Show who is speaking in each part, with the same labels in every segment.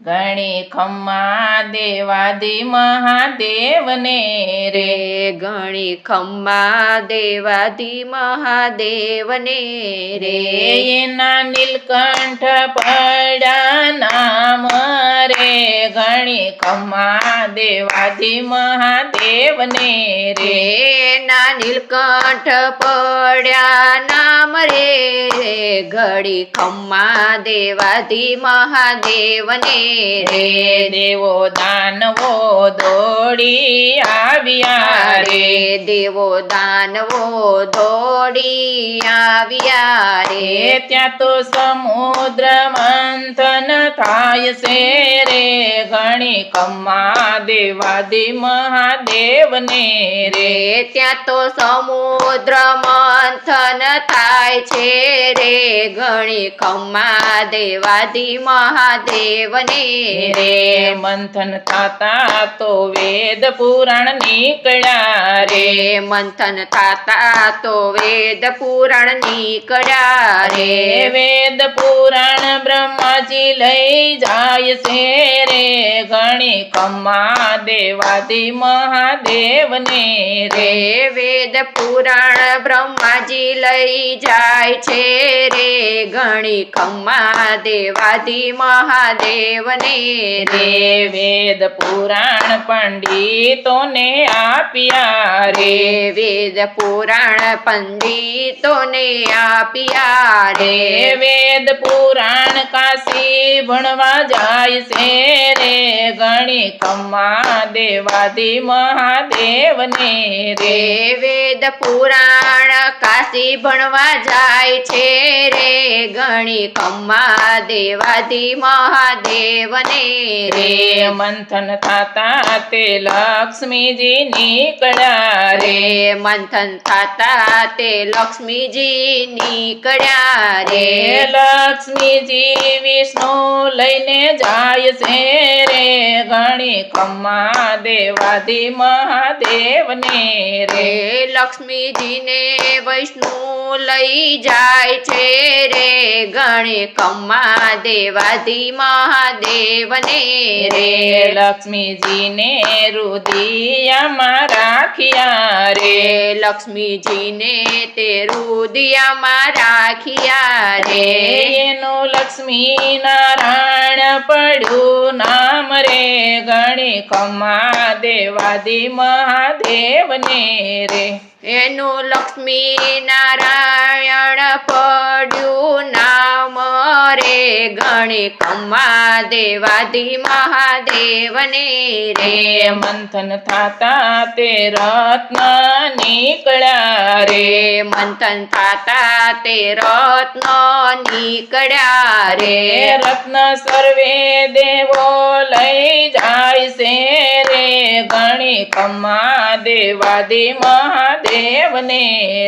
Speaker 1: ગણી ખમ્મા દેવાદી મહાદેવને રે.
Speaker 2: ગણી ખમ્મા દેવાદી મહાદેવને
Speaker 1: રે.
Speaker 2: રે
Speaker 1: એના નીલકંઠ પડ્યા નામ રે ગણી ખમ્મા મહાદેવને રે.
Speaker 2: ના નીલકંઠ પડ્યા નામ રે રે. ઘડી ખમ્મા દેવાદી મહાદેવને
Speaker 1: રે. દેવો દાનવો દોડી આવ્યા રે.
Speaker 2: દેવો દાનવો દોડી આવ્યા રે.
Speaker 1: રે ત્યાં તો સમુદ્ર મંથન થાય છે રે. ગણી કમ્મા દેવાદી મહાદેવને રે.
Speaker 2: ત્યાં તો સમુદ્ર મંથન થાય છે રે ગણી ખમ્મા દેવાદી મહાદેવને.
Speaker 1: રે
Speaker 2: રે
Speaker 1: મંથન થાતા તો વેદ પુરાણ નીકળ્યા રે.
Speaker 2: મંથન થાતા તો વેદ પુરાણ નીકળ્યા
Speaker 1: રે. વેદ પુરાણ બ્રહ્માજી લઈ જાય છે રે ગણી કમ્મા દેવાદી મહાદેવને. રે
Speaker 2: રે વેદ પુરાણ બ્રહ્માજી લઈ જાય છે રે ગણી ખમ્મા દેવાદી મહાદેવને
Speaker 1: રે.
Speaker 2: રે
Speaker 1: વેદ પુરાણ પંડિતોને આપ્યા રે.
Speaker 2: વેદ પુરાણ પંડિતોને આપ્યા
Speaker 1: રે. વેદ પુરાણ કાશી ભણવા જાય છે રે. ગણી કમ્મા દેવાદી મહાદેવને રે
Speaker 2: વેદ પુરાણ કાશી ભણવા જાય છે રે ગણી કમ્મા દેવાદી મહાદેવને
Speaker 1: રે. મંથન થાતા તે લક્ષ્મીજી નીકળ્યા રે.
Speaker 2: મંથન થાતા તે લક્ષ્મીજી નીકળ્યા
Speaker 1: રે. લક્ષ્મીજી વિષ્ણુ લઈને જાય છે રે ગણી ખમ્મા દેવાદી મહાદેવને રે.
Speaker 2: લક્ષ્મીજીને વૈષ્ણુ લઈ જાય છે રે ગણે કમ્મા દેવાદી મહાદેવને
Speaker 1: રે. લક્ષ્મીજીને રુદિયામાં રાખ્યા રે.
Speaker 2: લક્ષ્મીજીને તે રુદિયામાં રાખ્યા
Speaker 1: રે. એનું લક્ષ્મી નારાયણ પડ્યું નામ રે ગણી ખમ્મા દેવાદી મહાદેવને રે.
Speaker 2: એનું લક્ષ્મી નારાયણ ગણે કમ્મા દેવાદી મહાદેવને રે.
Speaker 1: મંથન થાતા તે રત્ન નીકળ્યા રે.
Speaker 2: મંથન થાતા તે રત્ન નીકળ્યા
Speaker 1: રે. રત્ન સર્વે દેવો લઈ જાય છે રે. ગણી કમ્મા દેવાદી મહાદેવને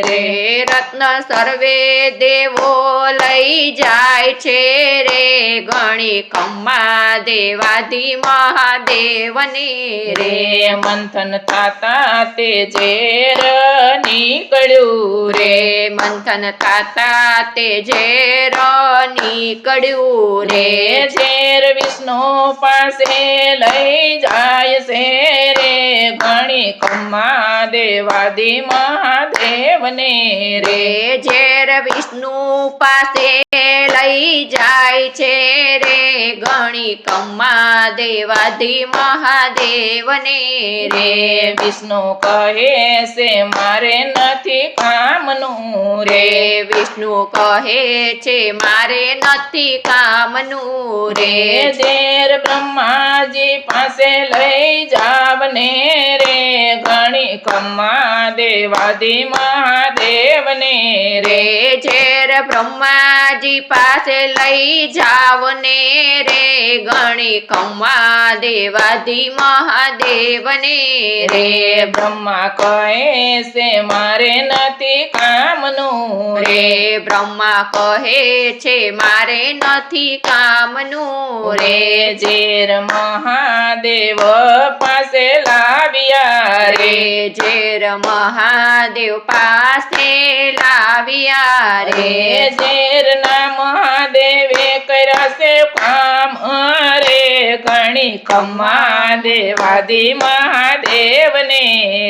Speaker 1: રે
Speaker 2: રત્ન સર્વે દેવો લઈ જાય છે રે ગણી કમ્મા દેવાદી મહાદેવની
Speaker 1: રે. મંથન થાતા તે ઝેર નીકળ્યું રે.
Speaker 2: મંથન થાતા તે ઝેર નીકળ્યું
Speaker 1: રે. ઝેર વિષ્ણુ પાસે લઈ જાય છે રે. ગણી કમ્મા દેવાદી મહાદેવને રે.
Speaker 2: રે ઝેર વિષ્ણુ પાસે લઈ જાય છે રે. ગણી કમ્મા દેવાદી મહાદેવને
Speaker 1: રે. વિષ્ણુ કહે છે મારે નથી કામનું રે.
Speaker 2: વિષ્ણુ કહે છે મારે નથી કામનું
Speaker 1: રે. ઝેર બ્રહ્માજી પાસે લઈ જાવને રે. ઘણી કમ્મા દેવાદી મહાદેવને રે
Speaker 2: રે ઝેર બ્રહ્માજી પાસે લઈ જાવ ને રે ગણી કમા દેવાધી મહાદેવને
Speaker 1: રે.
Speaker 2: રે
Speaker 1: બ્રહ્મા કહે છે મારે નથી કામનું રે.
Speaker 2: બ્રહ્મા કહે છે મારે નથી કામનું
Speaker 1: રે. ઝેર મહાદેવ પાસે લાવ્યા રે.
Speaker 2: ઝેર મહાદેવ પાસે લાવ્યા
Speaker 1: રે.
Speaker 2: રે
Speaker 1: ઝેર ના મહાદેવે કર્યા છે કામ ઘણી કમા દેવાદી મહાદેવને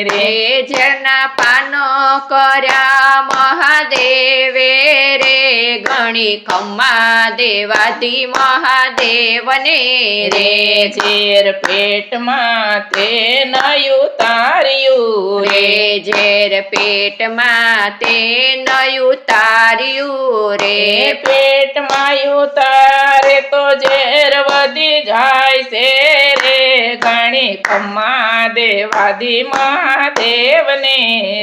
Speaker 1: રે.
Speaker 2: ઝેરના પાનો કર્યા રે ગણી ખમ્મા દેવાદી મહાદેવને
Speaker 1: રે. ઝેર પેટમાં તે નયું તાર્યું
Speaker 2: રે. ઝેર પેટમાં તે નયું તાર્યું
Speaker 1: રે. પેટમાં ઉતારે તો ઝેર વધી જાય છે રે. ગણી ખમ્મા દેવાદી મહાદેવને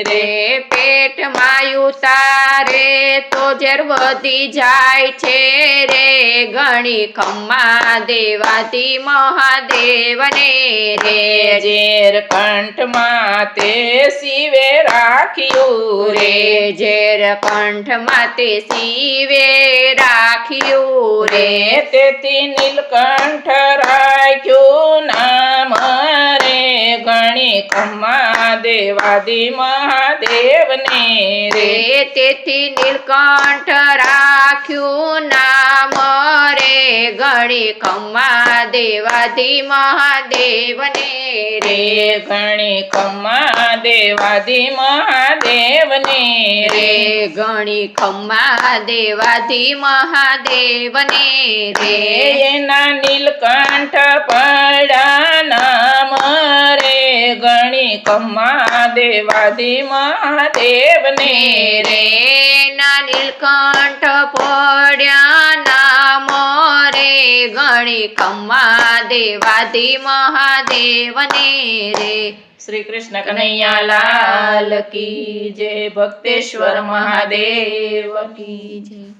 Speaker 1: રે
Speaker 2: પેટમાં ઉતારે તો ઝેર વધી જાય છે રે. ગણી ખમ્મા મહાદેવ મહાદેવને રે.
Speaker 1: ઝેર કંઠમાં તે શિવે રાખ્યું
Speaker 2: રે. ઝેર કંઠમાં તે શિવે રાખ્યું
Speaker 1: રે. તેથી નીલકંઠ રાખ્યું નામ રે દેવાદી મહાદેવને રે.
Speaker 2: તેથી નીલકંઠ રાખ્યું નામ રે. ગણી ખમ્મા દેવાદી મહાદેવને
Speaker 1: રે. ઘણી કમા દેવાદી મહાદેવને રે.
Speaker 2: ગણી ખમ્મા દેવાદી મહાદેવને
Speaker 1: રે. એના નીલકંઠ પડ્યા દેવાદી મહાદેવને
Speaker 2: રે. ના નીલકંઠ પડ્યા નામ રે. ગણી ખમ્મા દેવાધી મહાદેવને રે.
Speaker 1: શ્રી કૃષ્ણ કનૈયા લાલ કી જય ભક્તેશ્વર મહાદેવ કી
Speaker 2: જય.